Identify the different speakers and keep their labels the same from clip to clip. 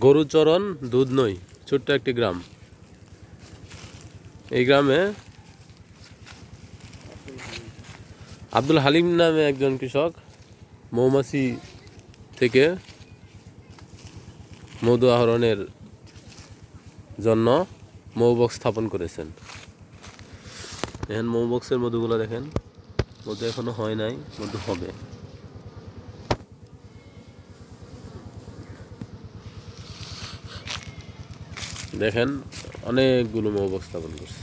Speaker 1: গরুচরণ দুধ নই, ছোট্ট একটি গ্রাম। এই গ্রামে আব্দুল হালিম নামে একজন কৃষক মৌমাছি থেকে মধু আহরণের জন্য মৌবক্স স্থাপন করেছেন। দেখেন, মৌবক্সের মধুগুলো দেখেন, মধু এখনও হয় নাই, মধু হবে। দেখেন অনেকগুলো মৌবক্স স্থাপন করছে।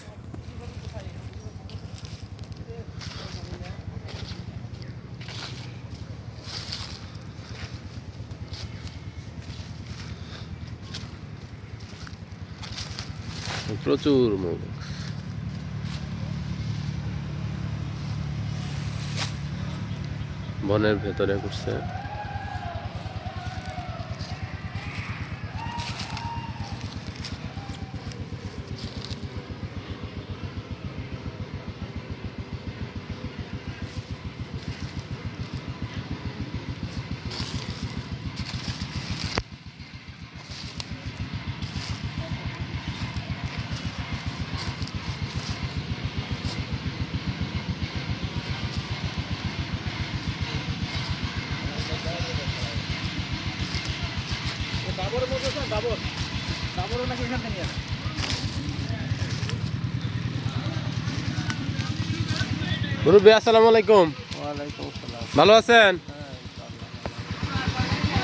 Speaker 1: প্রচুর মৌবক্স বনের ভেতরে করছে।
Speaker 2: ডাবর মধ্যে তো ডাবর। ডাবরও নাকি এখান থেকে নিয়ে
Speaker 1: মুরব্বী আসসালামু আলাইকুম। ভালো আছেন?
Speaker 2: হ্যাঁ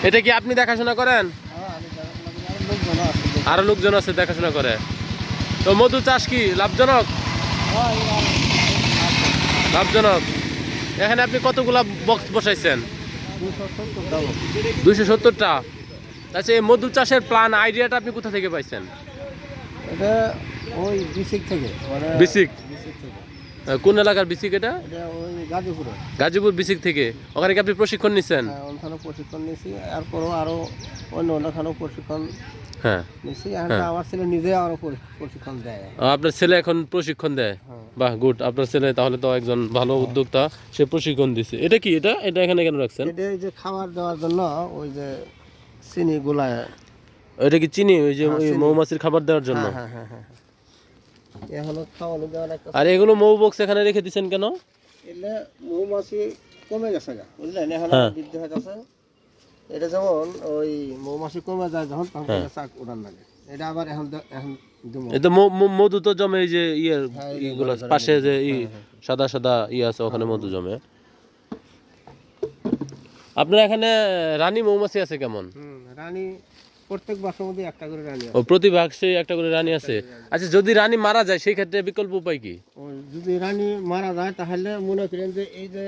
Speaker 1: এটা কি আপনি দেখাশোনা করেন?
Speaker 2: হ্যাঁ। আরও লোকজন আছে।
Speaker 1: দেখাশোনা করে। তো মধু চাষ কি লাভজনক?
Speaker 2: হ্যাঁ।
Speaker 1: লাভজনক। এখানে আপনি কতগুলা বক্স বসাইছেন। দুইশো সত্তরটা? আচ্ছা এই মধু চাষের প্ল্যান আইডিয়াটা আপনি কোথা থেকে পাইছেন?
Speaker 2: এটা ওই বিসিক থেকে মানে
Speaker 1: বিসিক? কোন এলাকার বিসিক এটা?
Speaker 2: এটা ওই গাজীপুরে।
Speaker 1: গাজীপুর বিসিক থেকে। ওখানে কি আপনি প্রশিক্ষণ নিচ্ছেন
Speaker 2: হ্যাঁ, ওখানে প্রশিক্ষণ নিয়েছি এরপরও আরও অন্য অন্যখানেও প্রশিক্ষণ
Speaker 1: হ্যাঁ।
Speaker 2: এখন
Speaker 1: হ্যাঁ।
Speaker 2: আমার ছেলে নিজে আরও প্রশিক্ষণ দেয়।
Speaker 1: আপনার ছেলে এখন প্রশিক্ষণ দেয়?
Speaker 2: হ্যাঁ।
Speaker 1: বাহ গুড আপনার ছেলে তাহলে তো একজন ভালো উদ্যোক্তা সে প্রশিক্ষণ দিচ্ছে এটা কি এটা এটা এখানে কেন রাখছেন?
Speaker 2: এটা এই যে খাবার দেওয়ার জন্য ওই যে চিনি গুলায়।
Speaker 1: এটা কি চিনি? ওই যে
Speaker 2: হ্যাঁ,
Speaker 1: ওই মৌমাছির খাবার দেওয়ার জন্য?
Speaker 2: হ্যাঁ হ্যাঁ এ হলো খাওয়ানো দেওয়ার একটা
Speaker 1: আর এগুলো মৌ বক্স এখানে রেখে দিচ্ছেন কেন?
Speaker 2: এলে মৌমাছি কমে গেছে গা বুঝলেন? এখন। বৃদ্ধি হয়ে গেছে। এটা যেমন ওই মৌমাছি কমে যায় যখন তখন। চাক উড়ান লাগে। এটা আবার এখন এখন
Speaker 1: মধু তো জমে এই যে ইয়ের
Speaker 2: হ্যাঁ,
Speaker 1: ইগুলো পাশে যে ই। সাদা সাদা ই আছে ওখানে মধু জমে। আপনার এখানে রানী মৌমাছি আছে কেমন?
Speaker 2: রানী প্রত্যেক বাসার মধ্যে একটা করে রানী
Speaker 1: ও প্রতি বাক্সে একটা করে রানী আছে আচ্ছা যদি রানী মারা যায় সেই ক্ষেত্রে বিকল্প উপায় কি?
Speaker 2: যদি রানী মারা যায় তাহলে মনে করেন যে এই যে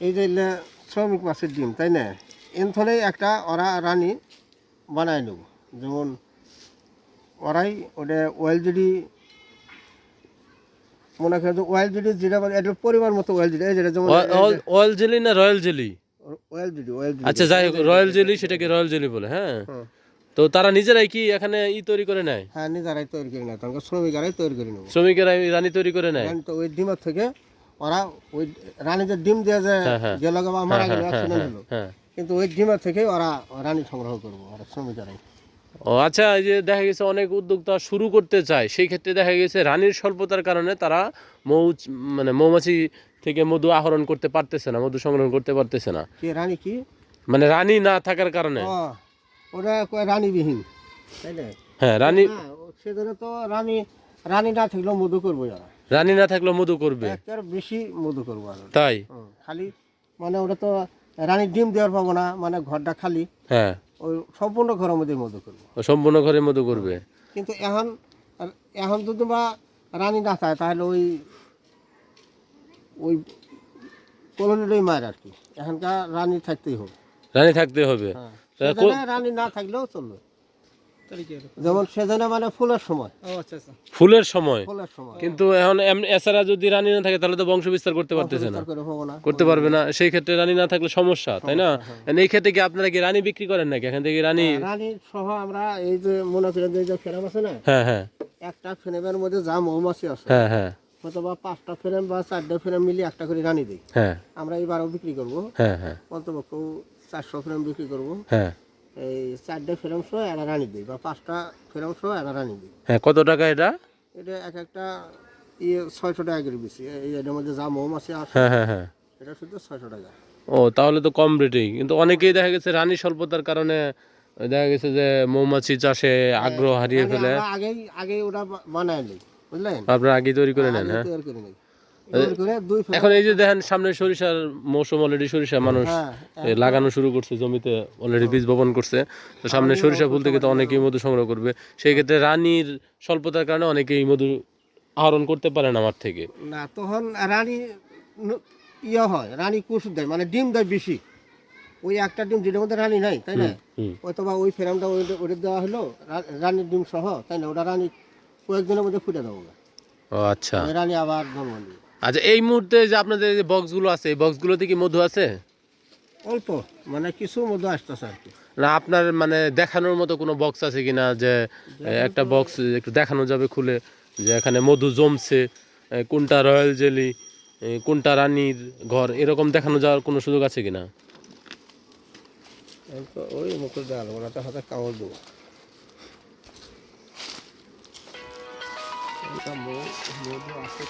Speaker 2: এই যে শ্রমিক মাছের ডিম তাই না? এনথলে একটা ওরা রানী বানায় নেব। যেমন ওরাই ওটা ওয়েল যদি মনে করেন যে ওয়েল যদি যেটা এটার পরিমাণ মতো ওয়েল যদি এই যেটা যেমন
Speaker 1: অয়েল জেলি না রয়্যাল জেলি?
Speaker 2: ওয়েল যদি
Speaker 1: আচ্ছা যাই হোক রয়্যাল জেলি সেটাকে রয়্যাল জেলি বলে হ্যাঁ? তো তারা নিজেরাই কি এখানে ই তৈরি করে নেয়?
Speaker 2: হ্যাঁ নিজেরাই তৈরি করে নেয় শ্রমিকেরাই তৈরি করে
Speaker 1: শ্রমিকেরা রানী তৈরি করে নেয়?
Speaker 2: তো ওই ডিমের থেকে ওরা ওই ডিম দিয়ে যে
Speaker 1: হ্যাঁ, হ্যাঁ।
Speaker 2: গেল মারা গেল
Speaker 1: হ্যাঁ,
Speaker 2: অ্যাক্সিডেন্ট হলো
Speaker 1: হ্যাঁ।
Speaker 2: কিন্তু ওই ডিমের থেকে ওরা রানী সংগ্রহ করব ওরা শ্রমিকেরাই।
Speaker 1: ও আচ্ছা এই যে দেখা গেছে অনেক উদ্যোক্তা শুরু করতে চায় সেই ক্ষেত্রে দেখা গেছে রানীর স্বল্পতার কারণে তারা মৌ মানে মৌমাছি থেকে মধু আহরণ করতে পারতেছে না মধু সংগ্রহ করতে পারতেছে না।
Speaker 2: কি রানী কি?
Speaker 1: মানে রানী না থাকার কারণে।
Speaker 2: ওরা রানীবিহীন তাই না?
Speaker 1: হ্যাঁ রানী
Speaker 2: সেজন্য তো রানী রানী না থাকলেও মধু করব যারা।
Speaker 1: রানী না থাকলেও মধু করবে।
Speaker 2: একটার বেশি মধু করব আর
Speaker 1: তাই?
Speaker 2: খালি মানে ওটা তো রানীর ডিম দেওয়ার পাবো না মানে ঘরটা খালি।
Speaker 1: হ্যাঁ।
Speaker 2: ওই সম্পূর্ণ ঘরের মধ্যে মধু করব।
Speaker 1: সম্পূর্ণ ঘরে মধু করবে।
Speaker 2: কিন্তু এখন এখন যদি বা রানী না থাকে তাহলে ওই ওই কলোনিটাই মায়ের আর কি। এখনকার রানী থাকতেই হবে।
Speaker 1: রানী থাকতে হবে।
Speaker 2: হ্যাঁ রানী না থাকলেও চলবে। যেমন সেজন্য মানে ফুলের সময়।
Speaker 1: ফুলের সময়।
Speaker 2: ফুলের সময়।
Speaker 1: কিন্তু এখন এছাড়া যদি রানী না থাকে তাহলে তো বংশ বিস্তার করতে পারতেছে না। করতে পারবে না। সেই ক্ষেত্রে রানী না থাকলে সমস্যা তাই না? এই ক্ষেত্রে কি আপনারা কি রানী বিক্রি করেন নাকি? এখান থেকে রানী
Speaker 2: রানী সহ আমরা এই যে মনে করেন যে ফ্রেম আছে না?
Speaker 1: হ্যাঁ হ্যাঁ।
Speaker 2: একটা ফ্রেমের মধ্যে যা মৌমাছি আছে।
Speaker 1: হ্যাঁ হ্যাঁ।
Speaker 2: অথবা পাঁচটা ফ্রেম বা চারটা ফ্রেম মিলিয়ে একটা করে রানী দিই।
Speaker 1: হ্যাঁ।
Speaker 2: আমরা এবারও বিক্রি করব।
Speaker 1: হ্যাঁ হ্যাঁ।
Speaker 2: অন্তপক্ষ চারশো ফ্রেম বিক্রি করব।
Speaker 1: হ্যাঁ।
Speaker 2: এই চারটে ফ্রেম সহ একটা রানি দিই বা পাঁচটা ফ্রেম সহ একটা রানি দিই।
Speaker 1: হ্যাঁ কত টাকা এটা?
Speaker 2: এটা এক একটা ইয়ে ছয়শো টাকা করে বেশি। এই এটার মধ্যে যা মৌমাছি আসে
Speaker 1: হ্যাঁ হ্যাঁ হ্যাঁ।
Speaker 2: এটা শুধু ছয়শো টাকা।
Speaker 1: ও তাহলে তো কম রেটেই। কিন্তু অনেকেই দেখা গেছে রানী স্বল্পতার কারণে দেখা গেছে যে মৌমাছি চাষে আগ্রহ হারিয়ে
Speaker 2: মানে
Speaker 1: ফেলে।
Speaker 2: আগেই আগেই ওটা বানায় নিই। বুঝলেন?
Speaker 1: আপনারা আগে তৈরি করে নেন হ্যাঁ?
Speaker 2: তৈরি করে নিই।
Speaker 1: এখন এই যে দেখেন সামনে সরিষার মৌসুম অলরেডি সরিষা মানুষ
Speaker 2: হ্যাঁ
Speaker 1: লাগানো শুরু করছে জমিতে অলরেডি বীজ বপন করছে। তো সামনে সরিষা ফুল থেকে তো অনেকেই মধু সংগ্রহ করবে। সেই ক্ষেত্রে রানীর স্বল্পতার কারণে অনেকেই মধু আহরণ করতে পারেন আমার থেকে।
Speaker 2: না তখন রানী ইয়ে হয় রানী কুশ দেয় মানে ডিম দেয় বেশি। ওই একটা ডিম যেটার মধ্যে রানী নাই তাই না? অথবা ওই ফ্রেমটা ওটা দেওয়া হলো রানীর ডিম সহ তাই না? ওটা রানী কয়েকদিনের মধ্যে ফুটে দেবো
Speaker 1: ও আচ্ছা।
Speaker 2: রানী আবার
Speaker 1: আচ্ছা এই মুহূর্তে যে আপনাদের যে বক্সগুলো আছে এই বক্সগুলোতে কি মধু আছে?
Speaker 2: অল্প মানে কিছু মধ্যে আসতেছে আর কি।
Speaker 1: না আপনার মানে দেখানোর মতো কোনো বক্স আছে কিনা যে একটা বক্স একটু দেখানো যাবে খুলে যে এখানে মধু জমছে কোনটা রয়্যাল জেলি কোনটা রানীর ঘর এরকম দেখানো যাওয়ার কোনো সুযোগ আছে কিনা?
Speaker 2: ওই মুখে দেওয়া ওনাতে হাতে কামড় দেবো। আছে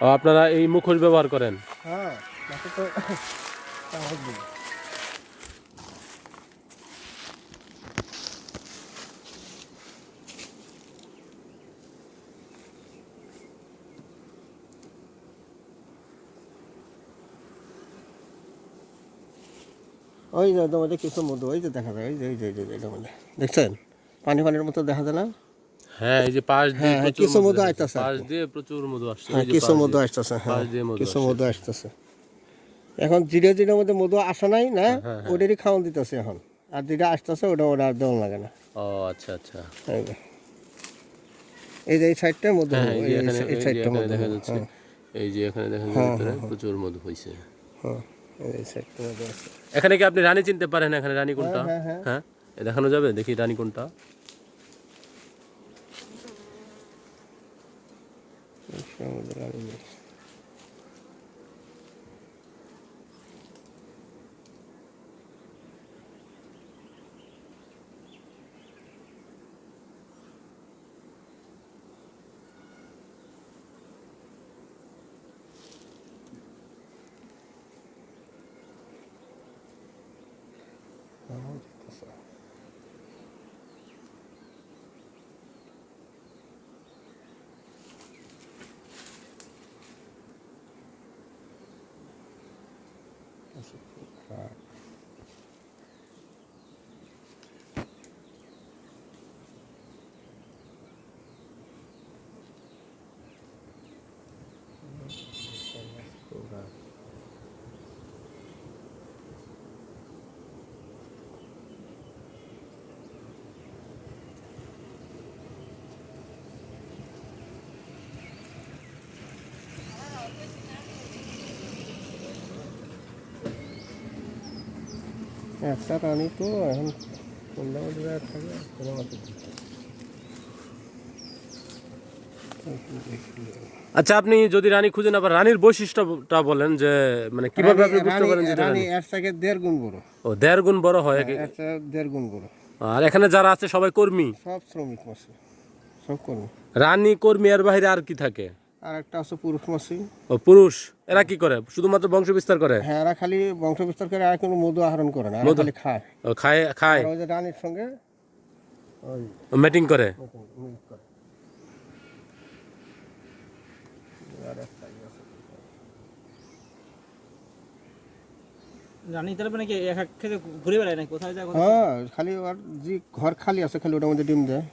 Speaker 1: ও, আপনারা এই মুখোশ ব্যবহার করেন?
Speaker 2: হ্যাঁ ওই যে তোমাদের কিছু মধু ওই যে দেখা যায় ওই যে ওই যে ওই যে এটা মধ্যে দেখছেন? পানি পানির মতো দেখা যায় না?
Speaker 1: হ্যাঁ এই যে পাশ দিয়ে
Speaker 2: হ্যাঁ, হ্যাঁ, কিছু মধু
Speaker 1: পাশ দিয়ে প্রচুর মধু আসছে
Speaker 2: হ্যাঁ কিছু মধু। আসতেছে হ্যাঁ
Speaker 1: মধু
Speaker 2: কিছু মধু আসতেছে। এখন জিরে জিরের মধ্যে মধু আসা নাই না?
Speaker 1: হ্যাঁ,
Speaker 2: ওটারই খাওয়ান দিতেছে এখন। আর যেটা আসতেছে ওটা ওটা আর দেওয়া লাগে না।
Speaker 1: ও আচ্ছা আচ্ছা।
Speaker 2: এই যে। এই সাইডটার মধ্যে
Speaker 1: হ্যাঁ এই
Speaker 2: সাইডটার
Speaker 1: এখানে দেখা যাচ্ছে এই যে এখানে দেখা যাচ্ছে প্রচুর মধু হয়েছে
Speaker 2: হ্যাঁ।
Speaker 1: এখানে কি আপনি রানী চিনতে পারেন এখানে রানী কোনটা?
Speaker 2: হ্যাঁ, হ্যাঁ।
Speaker 1: হ্যাঁ? দেখানো যাবে? দেখি রানী কোনটা।
Speaker 2: সমুদ্র রানী Musa. That's a cool clock. একটা রানী তো এখন কোনটা মধ্যে থাকে কোনো
Speaker 1: আচ্ছা আপনি যদি রানী খুঁজেন আবার রানীর বৈশিষ্ট্যটা বলেন যে মানে কীভাবে আপনি বুঝতে পারেন যে
Speaker 2: রানী? এর থেকে দেড় গুণ বড়।
Speaker 1: ও দেড় গুণ বড় হয়
Speaker 2: এর দেড় গুণ বড়।
Speaker 1: আর এখানে যারা আছে সবাই কর্মী?
Speaker 2: সব শ্রমিক মাসি সব কর্মী।
Speaker 1: রানী কর্মী এর বাইরে আর কি থাকে?
Speaker 2: আর একটা আছে পুরুষ মাসি।
Speaker 1: ও পুরুষ? এরা কি করে? শুধুমাত্র বংশ বিস্তার করে?
Speaker 2: হ্যাঁ এরা খালি বংশ বিস্তার করে আর কোনো মধু আহরণ করে না খালি খায়।
Speaker 1: ও খায় খায়?
Speaker 2: ওই যে রানীর সঙ্গে ওই
Speaker 1: ম্যাটিং করে?
Speaker 2: একটা ইয়ে আছে।
Speaker 3: রানী তার মানে কি এক এক খেতে ঘুরে বেড়ায় নাকি? কোথায় যায়?
Speaker 2: হ্যাঁ খালি আর যে ঘর খালি আছে খালি ওটার মধ্যে ডিম দেয়।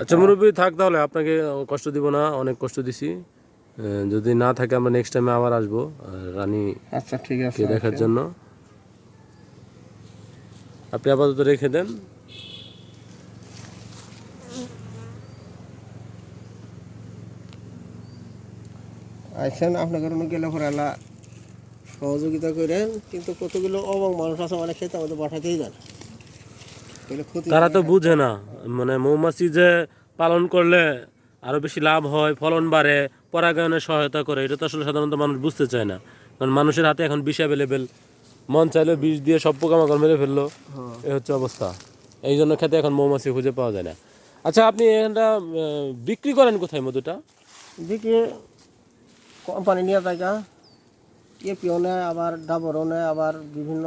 Speaker 1: আচ্ছা মুরব্বী থাক তাহলে আপনাকে কষ্ট দিব না অনেক কষ্ট দিছি। যদি না থাকে আমরা নেক্সট টাইমে আবার আসব রানীকে
Speaker 2: আচ্ছা ঠিক আছে
Speaker 1: দেখার জন্য। আপনি আপাতত রেখে দেন।
Speaker 2: আইসেন আপনার কারণে গেলে পরে আল্লাহ সহযোগিতা করেন কিন্তু কতগুলো অবং মানুষ আছে মানে খেতে আমাদের পাঠাতেই ক্ষতি
Speaker 1: তারা তো বুঝে না। মানে মৌমাছি যে পালন করলে আরও বেশি লাভ হয় ফলন বাড়ে পরাগায়নে সহায়তা করে এটা তো আসলে সাধারণত মানুষ বুঝতে চায় না। কারণ মানুষের হাতে এখন বিষ অ্যাভেলেবেল মন চাইলে বিষ দিয়ে সব পোকামাকড় মেরে ফেলল। এই হচ্ছে অবস্থা। এই জন্য খেতে এখন মৌমাছি খুঁজে পাওয়া যায় না। আচ্ছা আপনি এখানটা বিক্রি করেন কোথায় মধুটা?
Speaker 2: দেখি কোম্পানি নিয়ে এপিও নেয় আবার ডাবরও নেয় আবার বিভিন্ন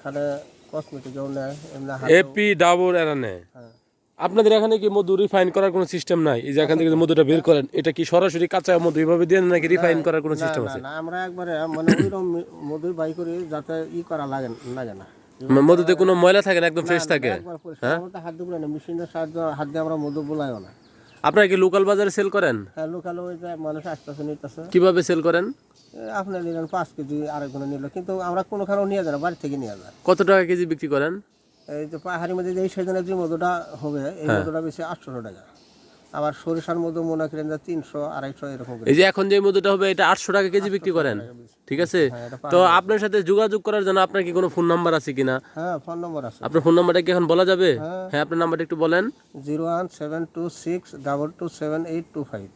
Speaker 2: খানে
Speaker 1: এপি ডাবর এরা নেয়
Speaker 2: হ্যাঁ।
Speaker 1: আপনাদের এখানে কি মধু রিফাইন করার কোনো সিস্টেম নাই? এই যে এখান থেকে মধুটা বের করেন এটা কি সরাসরি কাঁচা মধু এইভাবে দেন নাকি রিফাইন করার কোনো সিস্টেম আছে?
Speaker 2: না, আমরা একবারে মানে ওইরকম মধুর বাই করি যাতে ই করা লাগে লাগে না।
Speaker 1: মধুতে কোনো ময়লা থাকে না একদম ফ্রেশ থাকে?
Speaker 2: তো হাত দিয়ে মেশিনের সাহায্যে হাত দিয়ে আমরা মধু বুলাইও না।
Speaker 1: আপনারা কি লোকাল বাজারে সেল করেন?
Speaker 2: হ্যাঁ লোকাল ওই যে মানুষ আসতেছে নিতেছে।
Speaker 1: কীভাবে সেল করেন?
Speaker 2: আপনার নিলেন পাঁচ কেজি আরেকজনে নিল। কিন্তু আমরা কোনোখানেও নিয়ে যাই না বাড়ি থেকে নিয়ে যায়
Speaker 1: কত টাকা কেজি বিক্রি করেন?
Speaker 2: এই যে পাহাড়ি মধ্যে যে এই সেজনের যে মধুটা হবে এই মধুটা বেশি আটশোশো টাকা। আবার সরিষার মধু মনে করেন যে তিনশো আড়াইশো এরকম
Speaker 1: এই যে এখন যে মধুটা হবে এটা আটশো টাকা কেজি বিক্রি করেন। ঠিক আছে? তো আপনার সাথে যোগাযোগ করার জন্য আপনার কি কোনো ফোন নাম্বার আছে কিনা?
Speaker 2: হ্যাঁ ফোন নম্বর আছে।
Speaker 1: আপনার ফোন নাম্বারটা কি এখন বলা যাবে? হ্যাঁ। আপনার নাম্বারটা একটু বলেন।
Speaker 2: Zero one seven two six double two seven eight two five.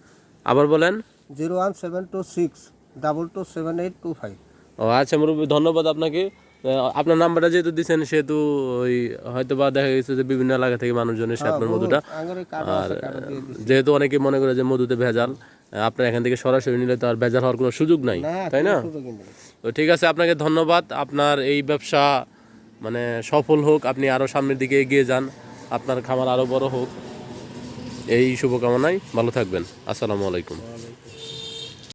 Speaker 1: আবার বলেন।
Speaker 2: Zero one seven two six double two seven eight two five.
Speaker 1: ও আচ্ছা মুরব্বী ধন্যবাদ আপনাকে। আপনার নাম্বারটা যেহেতু দিচ্ছেন সেহেতু ওই হয়তো বা দেখা গেছে যে বিভিন্ন এলাকা থেকে মানুষজন এসে আপনার মধুটা
Speaker 2: দিচ্ছি।
Speaker 1: যেহেতু অনেকে মনে করে যে মধুতে ভেজাল আপনার এখান থেকে সরাসরি নিলে তো আর ভেজাল হওয়ার কোনো সুযোগ নাই তাই না? তো ঠিক আছে আপনাকে ধন্যবাদ। আপনার এই ব্যবসা মানে সফল হোক আপনি আরও সামনের দিকে এগিয়ে যান। আপনার খামার আরও বড় হোক। এই শুভকামনায় ভালো থাকবেন। আসসালামু আলাইকুম।